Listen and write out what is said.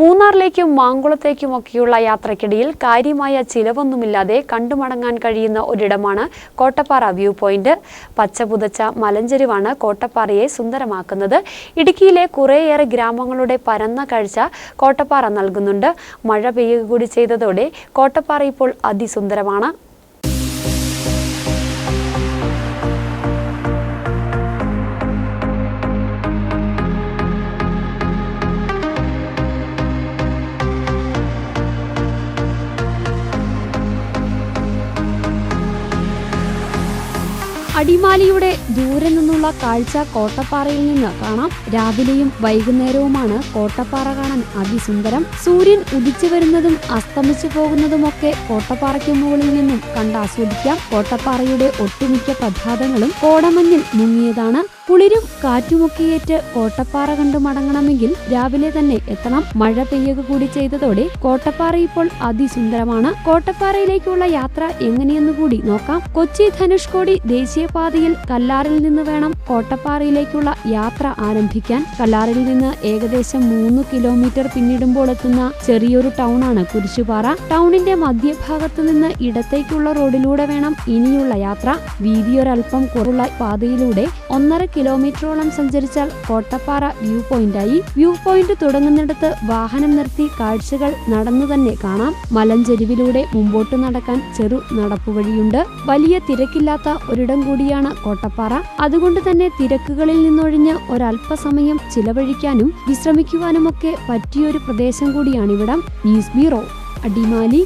മൂന്നാറിലേക്കും മാങ്കുളത്തേക്കും ഒക്കെയുള്ള യാത്രക്കിടയിൽ കാര്യമായ ചിലവൊന്നുമില്ലാതെ കണ്ടുമടങ്ങാൻ കഴിയുന്ന ഒരിടമാണ് കോട്ടപ്പാറ വ്യൂ പോയിന്റ്. പച്ചപുതച്ച മലഞ്ചെരിവാണ് കോട്ടപ്പാറയെ സുന്ദരമാക്കുന്നത്. ഇടുക്കിയിലെ കുറേയേറെ ഗ്രാമങ്ങളുടെ പരന്ന കാഴ്ച കോട്ടപ്പാറ നൽകുന്നുണ്ട്. മഴ പെയ്യുക കൂടി ചെയ്തതോടെ കോട്ടപ്പാറ ഇപ്പോൾ അതിസുന്ദരമാണ്. അടിമാലിയുടെ ദൂരെ നിന്നുള്ള കാഴ്ച കോട്ടപ്പാറയിൽ നിന്ന് കാണാം. രാവിലെയും വൈകുന്നേരവുമാണ് കോട്ടപ്പാറ കാണാൻ അതിസുന്ദരം. സൂര്യൻ ഉദിച്ചു വരുന്നതും അസ്തമിച്ചു പോകുന്നതുമൊക്കെ കോട്ടപ്പാറയ്ക്ക് മുകളിൽ നിന്നും കണ്ടാസ്വദിക്കാം കോട്ടപ്പാറയുടെ ഒട്ടുമിക്ക പ്രഭാതങ്ങളും കോടമഞ്ഞിൽ മുങ്ങിയതാണ്. കുളിരും കാറ്റുമൊക്കെയേറ്റ് കോട്ടപ്പാറ കണ്ടു മടങ്ങണമെങ്കിൽ രാവിലെ തന്നെ എത്തണം. മഴ പെയ്യുക കൂടി ചെയ്തതോടെ കോട്ടപ്പാറ ഇപ്പോൾ അതിസുന്ദരമാണ്. കോട്ടപ്പാറയിലേക്കുള്ള യാത്ര എങ്ങനെയെന്ന് കൂടി നോക്കാം. കൊച്ചി ധനുഷ്കോടി ദേശീയപാതയിൽ കല്ലാറിൽ നിന്ന് വേണം കോട്ടപ്പാറയിലേക്കുള്ള യാത്ര ആരംഭിക്കാൻ. കല്ലാറിൽ നിന്ന് ഏകദേശം മൂന്ന് കിലോമീറ്റർ പിന്നിടുമ്പോൾ എത്തുന്ന ചെറിയൊരു ടൗൺ ആണ് കുരിശുപാറ. ടൗണിന്റെ മധ്യഭാഗത്ത് നിന്ന് ഇടത്തേക്കുള്ള റോഡിലൂടെ വേണം ഇനിയുള്ള യാത്ര. വീതിയൊരൽപ്പം കുറവുള്ള പാതയിലൂടെ ഒന്നര കിലോമീറ്ററോളം സഞ്ചരിച്ചാൽ കോട്ടപ്പാറ വ്യൂ പോയിന്റായി. വ്യൂ പോയിന്റ് തുടങ്ങുന്നിടത്ത് വാഹനം നിർത്തി കാഴ്ചകൾ നടന്നു തന്നെ കാണാം. മലഞ്ചെരിവിലൂടെ മുമ്പോട്ട് നടക്കാൻ ചെറു നടപ്പുവഴിയുണ്ട് വലിയ തിരക്കില്ലാത്ത ഒരിടം കൂടിയാണ് കോട്ടപ്പാറ. അതുകൊണ്ട് തന്നെ തിരക്കുകളിൽ നിന്നൊഴിഞ്ഞ് ഒരല്പസമയം ചിലവഴിക്കാനും വിശ്രമിക്കുവാനുമൊക്കെ പറ്റിയൊരു പ്രദേശം കൂടിയാണിവിടം. News bureau Adimali.